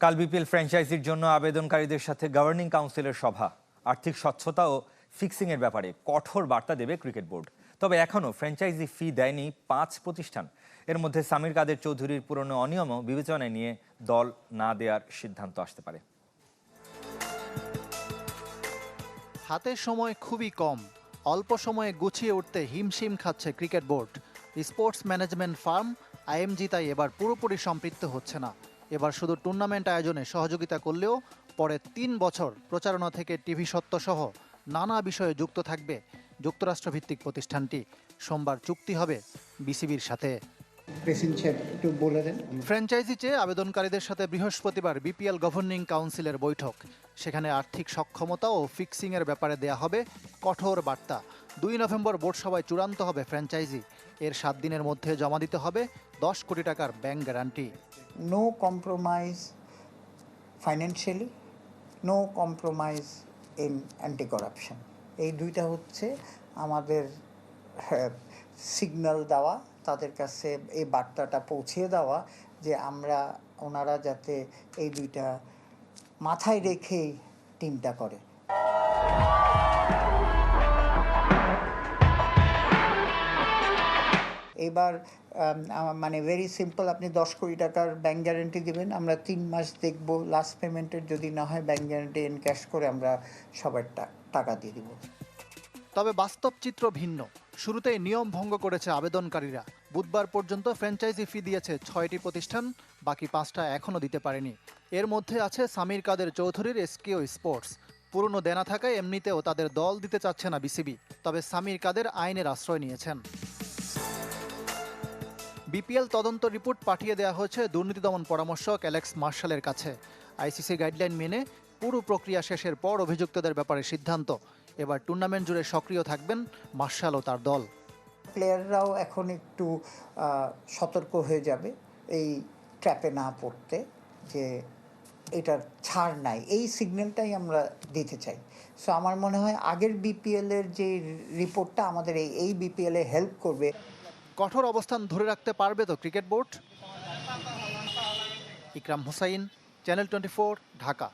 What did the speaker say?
কাল বিপিএল ফ্র্যাঞ্চাইজির জন্য আবেদনকারীদের সাথে গভর্নিং কাউন্সিলের সভা, আর্থিক স্বচ্ছতা ও ফিক্সিং এর ব্যাপারে কঠোর বার্তা দেবে ক্রিকেট বোর্ড তবে এখনও ফ্র্যাঞ্চাইজি ফি দেয়নি পাঁচ প্রতিষ্ঠান। এর মধ্যে সামির কাদের চৌধুরীর পুরনো অনিয়মও বিবেচনায় নিয়ে দল না দেওয়ার সিদ্ধান্ত আসতে পারে। হাতে সময় খুবই কম, অল্প সময়ে গুছিয়ে উঠতে হিমশিম খাচ্ছে cricket board sports management firm IMG তাই এবার পুরোপুরি সম্পৃক্ত হচ্ছে না। এবার শুধু টুর্নামেন্ট আয়োজনে সহযোগিতা করলেও পরে তিন বছর প্রচারণা থেকে টিভি সত্য সহ নানা বিষয়ে যুক্ত থাকবে যুক্তরাষ্ট্রভিত্তিক প্রতিষ্ঠানটি। সোমবার চুক্তি হবে বিসিবির সাথে। ফ্র্যাঞ্চাইজি চেয়ে আবেদনকারীদের সাথে বৃহস্পতিবার বিপিএল গভর্নিং কাউন্সিলের বৈঠক। সেখানে আর্থিক সক্ষমতা ও ফিক্সিংয়ের ব্যাপারে দেয়া হবে কঠোর বার্তা। দুই নভেম্বর বোর্ড সভায় চূড়ান্ত হবে ফ্র্যাঞ্চাইজি। এর সাত দিনের মধ্যে জমা দিতে হবে দশ কোটি টাকার bank guarantee. No compromise financially no compromise in anti corruption এই দুইটা হচ্ছে আমাদের সিগন্যাল দেওয়া, তাদের কাছে এই বার্তাটা পৌঁছিয়ে দেওয়া যে আমরা ওনারা যাতে এই দুইটা মাথায় রেখেই টিমটা করে। এবার মানে ভেরি সিম্পল আপনি দশ কোটি টাকার ব্যাংক গ্যারেন্টি দিবেন, আমরা তিন মাস দেখব লাস্ট পেমেন্টের যদি না হয় ব্যাংক গ্যারেন্টি এন ক্যাশ করে আমরা সবার টাকা দিয়ে দিব। তবে বাস্তব চিত্র ভিন্ন। শুরুতেই নিয়ম ভঙ্গ করেছে আবেদনকারীরা। বুধবার পর্যন্ত ফ্র্যাঞ্চাইজি ফি দিয়েছে ছয়টি প্রতিষ্ঠান, বাকি পাঁচটা এখনও দিতে পারেনি। এর মধ্যে আছে সামির কাদের চৌধুরীর এসকিও স্পোর্টস। পুরনো দেনা থাকায় এমনিতেও তাদের দল দিতে চাচ্ছে না বিসিবি, তবে সামির কাদের আইনের আশ্রয় নিয়েছেন। বিপিএল তদন্ত রিপোর্ট পাঠিয়ে দেওয়া হয়েছে দুর্নীতি দমন পরামর্শক অ্যালেক্স মার্শালের কাছে। আইসিসি গাইডলাইন মেনে পুরো প্রক্রিয়া শেষের পর অভিযুক্তদের ব্যাপারে সিদ্ধান্ত। এবার টুর্নামেন্ট জুড়ে সক্রিয় থাকবেন মার্শাল ও তার দল। প্লেয়াররাও এখন একটু সতর্ক হয়ে যাবে এই ট্র্যাপে না পড়তে যে এটার ছাড় নাই। এই সিগন্যালটাই আমরা দিতে চাই। সো আমার মনে হয় আগের বিপিএলের যে রিপোর্টটা আমাদের এই বিপিএলে হেল্প করবে। কঠোর অবস্থান ধরে রাখতে পারবে তো cricket board? Ikram Hussain channel twenty Dhaka.